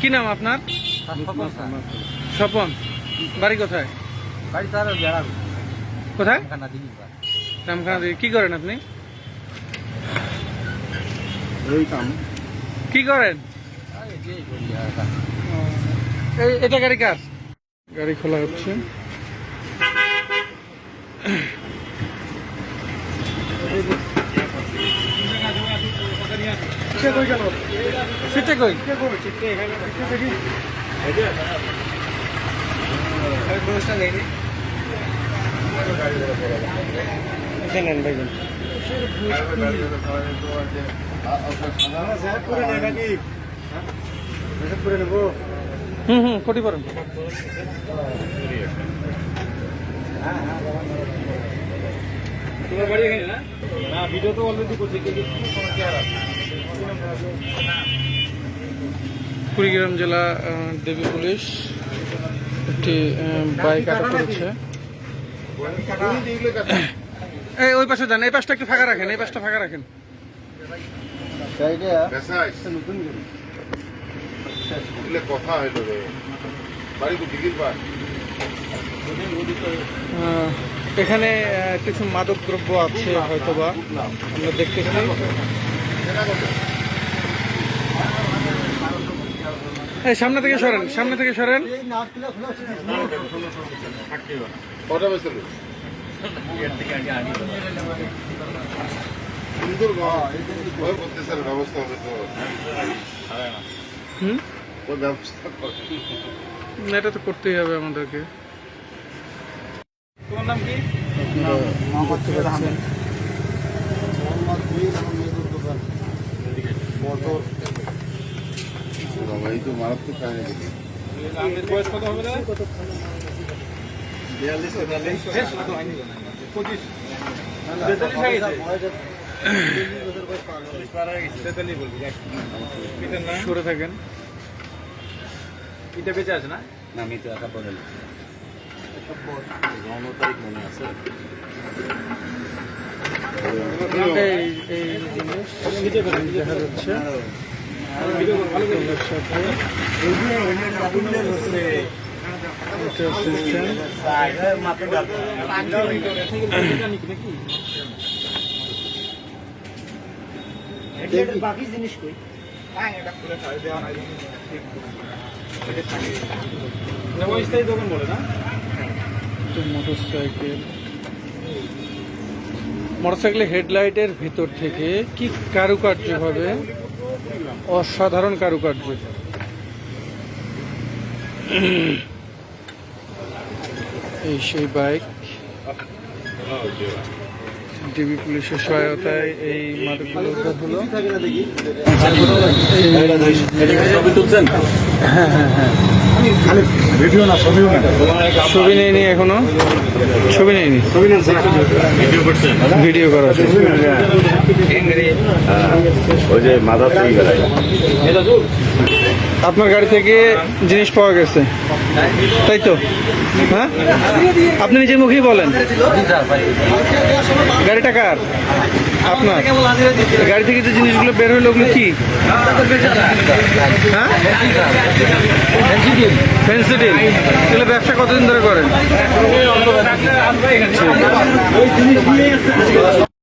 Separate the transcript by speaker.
Speaker 1: কি নাম আপনার? স্বপন। বাড়ি কোথায়?
Speaker 2: বাড়ি তার
Speaker 1: কোথায় কি করেন আপনি? কি করেন? এটা গাড়ি কার? গাড়ি খোলা হচ্ছে। সিটে। কই নেন ভাইজান হুম হুম কোটি পারেন
Speaker 2: তোমার বাড়ি এখানে না? ভিডিও তো অলরেডি করছে কে কে
Speaker 1: কুড়িগ্রাম জেলা দেবী পুলিশ একটি বাইক আটক করেছে। ওই পাশে যান, এই পাশটা একটু ফাঁকা রাখেন, এই পাশটা ফাঁকা রাখেন।
Speaker 3: কথা
Speaker 1: এখানে কিছু মাদক দ্রব্য আছে হয়তোবা, আমরা দেখতেছি এই সামনে থেকে সরেন সামনে থেকে সরেন।
Speaker 3: ব্যবস্থা হবে তো।
Speaker 1: হুম?
Speaker 3: ওই ব্যবস্থা
Speaker 1: এটা তো করতেই হবে আমাদেরকে।
Speaker 2: তোমার নাম কি?
Speaker 3: তো মারাত্মক কাহিনী
Speaker 2: বয়স কত হবে পঁচিশ। হয়ে
Speaker 1: সরে থাকেন।
Speaker 2: এটা বেঁচে আছে না?
Speaker 4: না আমি তো একা পড়ে পনেরো তারিখ মনে আছে।
Speaker 1: এই এই জিনিস দেখা যাচ্ছে। তোমার সাথে এটা সিস্টেম
Speaker 2: বাকি জিনিস কই দোকান বলে না
Speaker 1: মোটর মোটরসাইকেলের হেডলাইটের ভিতর থেকে কি কারুকার্য ভাবে অসাধারণ কারুকার্য। এই সেই বাইক ডিবি পুলিশের সহায়তায় এই মাদকগুলো হলো।
Speaker 4: ছবি তুলছেন
Speaker 2: ভিডিও না ছবিও না?
Speaker 1: ছবি নেয়নি এখনও? ছবি নেয়নি?
Speaker 4: ভিডিও
Speaker 1: করা আছে।
Speaker 4: ওই যে মাদার
Speaker 1: আপনার গাড়ি থেকে জিনিস পাওয়া গেছে। তাই তো? হ্যাঁ? আপনি নিজের মুখেই বলেন। গাড়িটা কার? আপনার। গাড়ি থেকে যে জিনিসগুলো বের হলো ওগুলো কি? হ্যাঁ? ফেন্সিডিল এগুলো ব্যবসা কতদিন ধরে করেন?